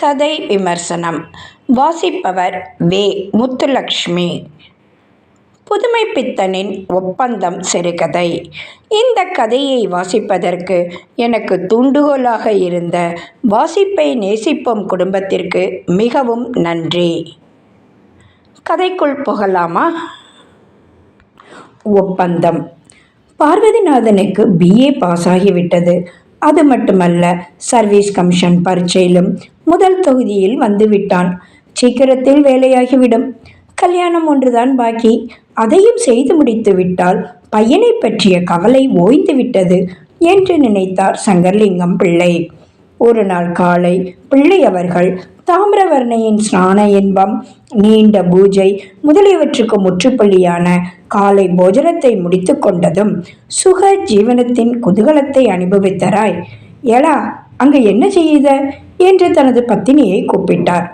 கதை விமர்சனம். வாசிப்பவர் வே. முத்துலக்ஷ்மி. புதுமை பித்தனின் ஒப்பந்தம் சிறுகதை. இந்த கதையை வாசிப்பதற்கு எனக்கு தூண்டுகோலாக இருந்த வாசிப்பை நேசிப்போம் குடும்பத்திற்கு மிகவும் நன்றி. கதைக்குள் புகலாமா? ஒப்பந்தம். பார்வதிநாதனுக்கு பிஏ பாஸ் ஆகிவிட்டது. அது மட்டுமல்ல சர்வீஸ் கமிஷன் பரீட்சையிலும் முதல் தொகுதியில் வந்துவிட்டான். சீக்கிரத்தில் வேலையாகிவிடும். கல்யாணம் ஒன்றுதான் பாக்கி. அதையும் செய்து முடித்து விட்டால் பையனை பற்றிய கவலை ஓய்ந்து விட்டது என்று நினைத்தார் சங்கர்லிங்கம் பிள்ளை. ஒரு நாள் காலை பிள்ளை அவர்கள் தாமிரவர்ணையின் ஸ்நான இன்பம் நீண்ட பூஜை முதலியவற்றுக்கு முற்றுப்புள்ளியான காலை போஜனத்தை முடித்து கொண்டதும் சுக ஜீவனத்தின் குதூகலத்தை அனுபவித்தராய். ஏலா அங்கே என்ன செய்யுத? என்று தனது பத்தினியை கூப்பிட்டார்.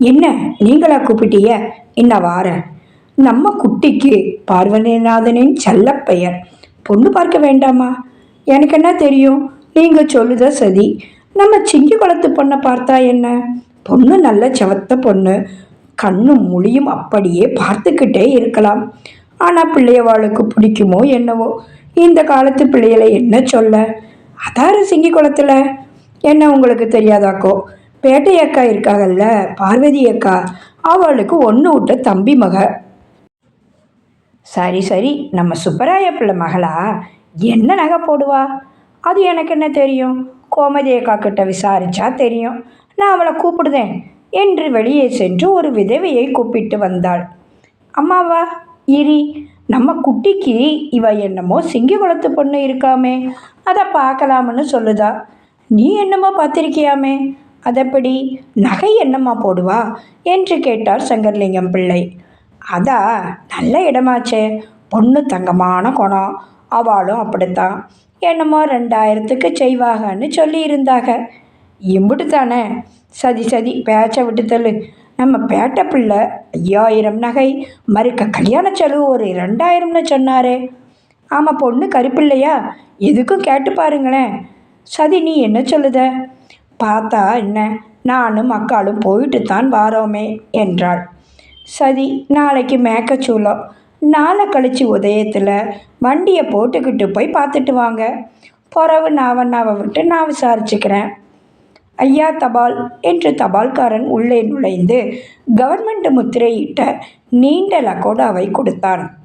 என்ன நீங்களா கூப்பிட்டிய? என்ன வார. நம்ம குட்டிக்கு பார்வதிநாதனின் செல்லப்பெயர் பொண்ணு பார்க்க வேண்டாமா? எனக்கு என்ன தெரியும்? நீங்கள் சொல்லுத சதி. நம்ம சிங்கி குளத்து பொண்ணை பார்த்தா என்ன? பொண்ணு நல்ல செவத்த பொண்ணு. கண்ணும் மொழியும் அப்படியே பார்த்துக்கிட்டே இருக்கலாம். ஆனால் பிள்ளையவாளுக்கு பிடிக்குமோ என்னவோ? இந்த காலத்து பிள்ளைகளை என்ன சொல்ல? அதாரு சிங்கி குளத்தில். என்ன உங்களுக்கு தெரியாதாக்கோ பேட்டை அக்கா இருக்காங்கல்ல பார்வதி அக்கா. அவளுக்கு ஒன்று விட்ட தம்பி மக. சரி சரி நம்ம சுப்பராய பிள்ளை மகளா? என்ன நகை போடுவா? அது எனக்கு என்ன தெரியும்? கோமதி அக்கா கிட்ட விசாரிச்சா தெரியும். நான் அவளை கூப்பிடுதேன் என்று வெளியே சென்று ஒரு விதவையை கூப்பிட்டு வந்தாள். அம்மாவா இரி நம்ம குட்டிக்கு இவ என்னமோ சிங்கி குளத்து பொண்ணு இருக்காமே அதை பார்க்கலாம்னு சொல்லுதா. நீ என்னமோ பார்த்திருக்கியாமே? அதப்படி? நகை என்னம்மா போடுவா? என்று கேட்டார் சங்கர்லிங்கம் பிள்ளை. அதா நல்ல இடமாச்சே. பொண்ணு தங்கமான குணம். அவளும் அப்படித்தான். என்னமோ ரெண்டாயிரத்துக்கு செய்வாகன்னு சொல்லியிருந்தாக. இம்புட்டு தானே? சதி சதி பேச்சை விட்டு நம்ம பேட்டை பிள்ளை ஐயாயிரம் நகை மறுக்க கல்யாண செலவு ஒரு ரெண்டாயிரம்னு சொன்னாரே. ஆமாம் பொண்ணு கருப்பில்லையா? எதுக்கும் கேட்டு பாருங்களேன். சதி நீ என்ன சொல்லுத? பார்த்தா என்ன? நானும் அக்காலும் போயிட்டு தான் வாரோமே என்றாள். சதி நாளைக்கு மேக்கச்சூலம் நாளை கழிச்சு உதயத்தில் வண்டியை போட்டுக்கிட்டு போய் பார்த்துட்டு வாங்க. பிறவு நாவன்னாவை விட்டு நான் விசாரிச்சுக்கிறேன். ஐயா தபால் என்று தபால்காரன் உள்ளே நுழைந்து கவர்மெண்ட் முத்திரையிட்ட நீண்ட லக்கோடாவை கொடுத்தான்.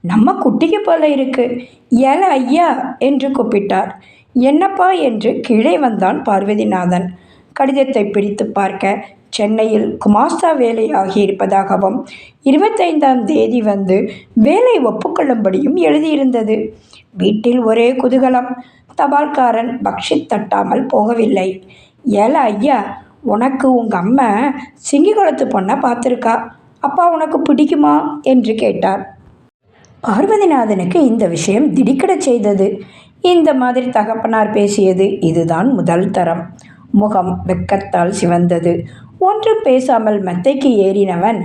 நம்ம குட்டிக்கு போல இருக்கு. ஏல ஐயா என்று கூப்பிட்டார். என்னப்பா என்று கீழே வந்தான் பார்வதிநாதன். கடிதத்தை பிடித்து பார்க்க சென்னையில் குமாஸ்தா வேலை ஆகியிருப்பதாகவும் இருபத்தைந்தாம் தேதி வந்து வேலை ஒப்புக்கொள்ளும்படியும் எழுதியிருந்தது. வீட்டில் ஒரே குதூகலம் தபால்காரன் பக்ஷித் தட்டாமல் போகவில்லை. ஏல ஐயா உனக்கு உங்கள் அம்மா சிங்கிகுளத்து பொண்ணை பார்த்துருக்கா? அப்பா உனக்கு பிடிக்குமா? என்று கேட்டார். பார்வதிநாதனுக்கு இந்த விஷயம் திடுக்கிட செய்தது. இந்த மாதிரி தகப்பனார் பேசியது இதுதான் முதல் தரம். முகம் வெக்கத்தால் சிவந்தது. ஒன்றும் பேசாமல் மெத்தைக்கு ஏறினவன்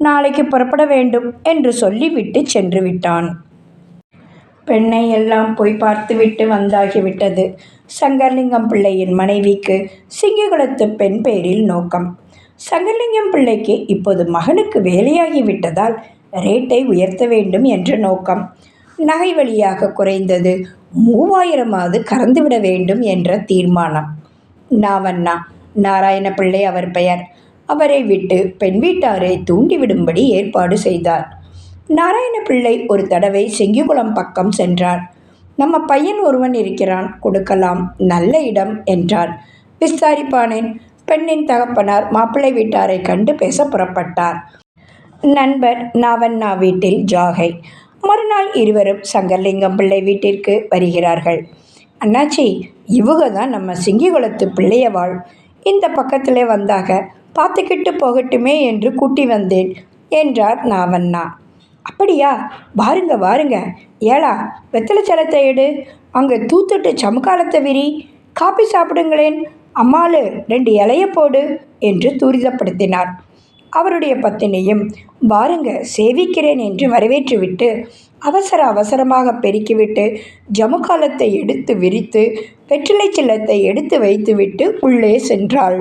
நாளைக்கு புறப்பட வேண்டும் என்று சொல்லிவிட்டு சென்று விட்டான். பெண்ணை எல்லாம் போய் பார்த்துவிட்டு வந்தாகிவிட்டது சங்கர்லிங்கம் பிள்ளையின் மனைவிக்கு சிங்ககுலத்து பெண் பேரில் நோக்கம். சங்கர்லிங்கம் பிள்ளைக்கு இப்போது மகனுக்கு வேலையாகிவிட்டதால் ரேட்டை உயர்த்த வேண்டும் என்ற நோக்கம். நகை வழியாக குறைந்தது மூவாயிரமாவது கறந்துவிட வேண்டும் என்ற தீர்மானம். நாவண்ணா நாராயண பிள்ளை அவர் பெயர். அவரை விட்டு பெண் வீட்டாரை தூண்டிவிடும்படி ஏற்பாடு செய்தார். நாராயண பிள்ளை ஒரு தடவை செங்கிகுளம் பக்கம் சென்றார். நம்ம பையன் ஒருவன் இருக்கிறான் கொடுக்கலாம் நல்ல இடம் என்றார். விசாரிப்பானேன் பெண்ணின் தகப்பனார் மாப்பிள்ளை வீட்டாரை கண்டு பேச புறப்பட்டார். நண்பர் நாவண்ணா வீட்டில் ஜாகை. மறுநாள் இருவரும் சங்கர்லிங்கம் பிள்ளை வீட்டிற்கு வருகிறார்கள். அண்ணாச்சி இவங்க தான் நம்ம சிங்கிகுளத்து பிள்ளையவாள். இந்த பக்கத்திலே வந்தாக பார்த்துக்கிட்டு போகட்டுமே என்று கூட்டி வந்தேன் என்றார் நாவண்ணா. அப்படியா? வாருங்க வாருங்க. ஏழா வெத்தலை சலத்தை எடு. அங்கே தூத்துட்டு சமுக்காலத்தை விரி. காப்பி சாப்பிடுங்களேன். அம்மாளு ரெண்டு இலைய போடு என்று துரிதப்படுத்தினார். அவருடைய பத்தினியும் வாருங்க சேவிக்கிறேன் என்று வரவேற்றுவிட்டு அவசர அவசரமாக பெருக்கிவிட்டு ஜமுகாலத்தை எடுத்து விரித்து வெற்றிலை சில்லத்தை எடுத்து வைத்துவிட்டு உள்ளே சென்றாள்.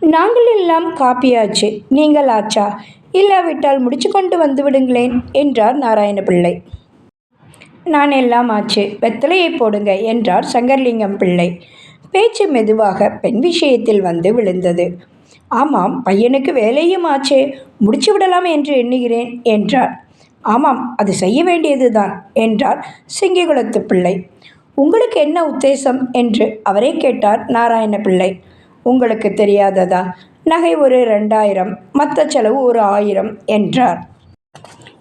நாங்கள் எல்லாம் காப்பியாச்சு. நீங்கள் ஆச்சா? இல்லாவிட்டால் முடிச்சு கொண்டு வந்து விடுங்களேன் என்றார் நாராயண நான் எல்லாம் ஆச்சு. வெத்தலையை போடுங்க என்றார் சங்கர்லிங்கம் பிள்ளை. பேச்சு மெதுவாக பெண் விஷயத்தில் வந்து விழுந்தது. ஆமாம் பையனுக்கு வேலையும் ஆச்சே முடிச்சு விடலாம் என்று எண்ணுகிறேன் என்றார். ஆமாம் அது செய்ய வேண்டியதுதான் என்றார் சிங்கிகுளத்து பிள்ளை. உங்களுக்கு என்ன உத்தேசம்? என்று அவரே கேட்டார் நாராயண பிள்ளை உங்களுக்கு தெரியாததா? நகை ஒரு ரெண்டாயிரம் மற்ற செலவு ஒரு ஆயிரம் என்றார்.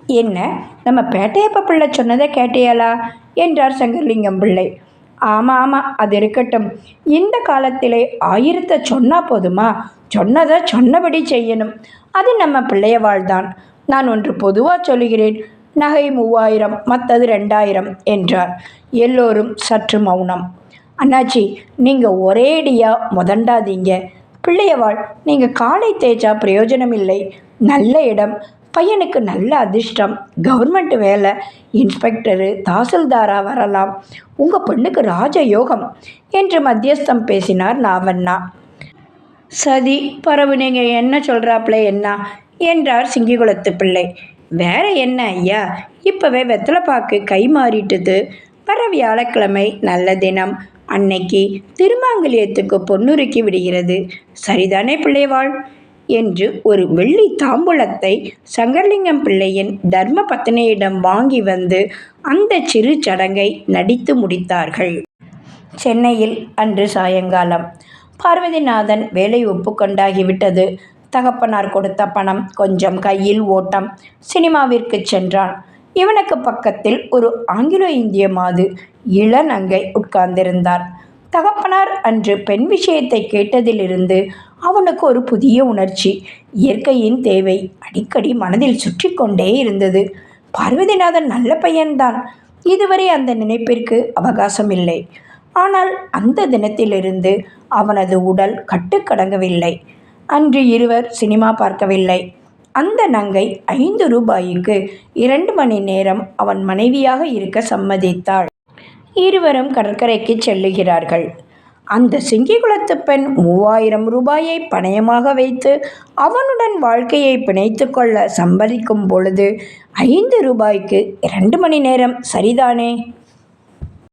என்ன நம்ம பேட்டையப்ப பிள்ளை சொன்னதை கேட்டியாளா? என்றார் சங்கர்லிங்கம் பிள்ளை. ஆமாம் ஆமாம் அது இருக்கட்டும். இந்த காலத்திலே ஆயிரத்தை சொன்னால் போதுமா? சொன்னதை சொன்னபடி செய்யணும். அது நம்ம பிள்ளையவாள் தான் நான் ஒன்று பொதுவாக சொல்லுகிறேன். நகை மூவாயிரம் மற்றது ரெண்டாயிரம் என்றார். எல்லோரும் சற்று மௌனம். அண்ணாச்சி நீங்கள் ஒரேடியாக முதண்டாதீங்க. பிள்ளையவாள் நீங்கள் காலை தேய்ச்சா பிரயோஜனம் இல்லை நல்ல இடம். பையனுக்கு நல்ல அதிர்ஷ்டம். கவர்மெண்ட் வேலை இன்ஸ்பெக்டரு தாசில்தாரா வரலாம். உங்கள் பெண்ணுக்கு ராஜயோகம் என்று மத்தியஸ்தம் பேசினார் நாவண்ணா. சதி பரவு நீங்கள் என்ன சொல்கிறாப்புல என்ன? என்றார் சிங்கிகுளத்து பிள்ளை. வேற என்ன ஐயா? இப்போவே வெத்தலைப்பாக்கு கை மாறிட்டுது. வர வியாழக்கிழமை நல்ல தினம். அன்னைக்கு திருமாங்கல்யத்துக்கு பொன்னுருக்கி விடுகிறது. சரிதானே பிள்ளைவாள்? என்று ஒரு வெள்ளி தாம்பூலத்தை சங்கர்லிங்கம் பிள்ளையின் தர்ம பத்தினியிடம் வாங்கி வந்து அந்த சிறு சடங்கை நடித்து முடித்தார்கள். சென்னையில் அன்று சாயங்காலம் பார்வதிநாதன் வேலை ஒப்புக்கொண்டாகிவிட்டது. தகப்பனார் கொடுத்த பணம் கொஞ்சம் கையில் ஓட்டம் சினிமாவிற்கு சென்றான். இவனுக்கு பக்கத்தில் ஒரு ஆங்கிலோ இந்திய மாது இளநங்கை உட்கார்ந்திருந்தார். தகப்பனார் அன்று பெண் விஷயத்தை கேட்டதிலிருந்து அவனுக்கு ஒரு புதிய உணர்ச்சி. இயற்கையின் தேவை அடிக்கடி மனதில் சுற்றி கொண்டே இருந்தது. பார்வதிநாதன் நல்ல பையன்தான். இதுவரை அந்த நினைப்பிற்கு அவகாசம் இல்லை ஆனால் அந்த தினத்திலிருந்து அவனது உடல் கட்டுக்கடங்கவில்லை அன்று இருவர் சினிமா பார்க்கவில்லை. அந்த நங்கை ஐந்து ரூபாய்க்கு இரண்டு மணி நேரம் அவன் மனைவியாக இருக்க சம்மதித்தாள். இருவரும் கடற்கரைக்கு செல்லுகிறார்கள். அந்த சிங்கிகுளத்து பெண் மூவாயிரம் ரூபாயை பணயமாக வைத்து அவனுடன் வாழ்க்கையை பிணைத்து கொள்ள சம்பதிக்கும் பொழுது ஐந்து ரூபாய்க்கு இரண்டு மணி நேரம் சரிதானே?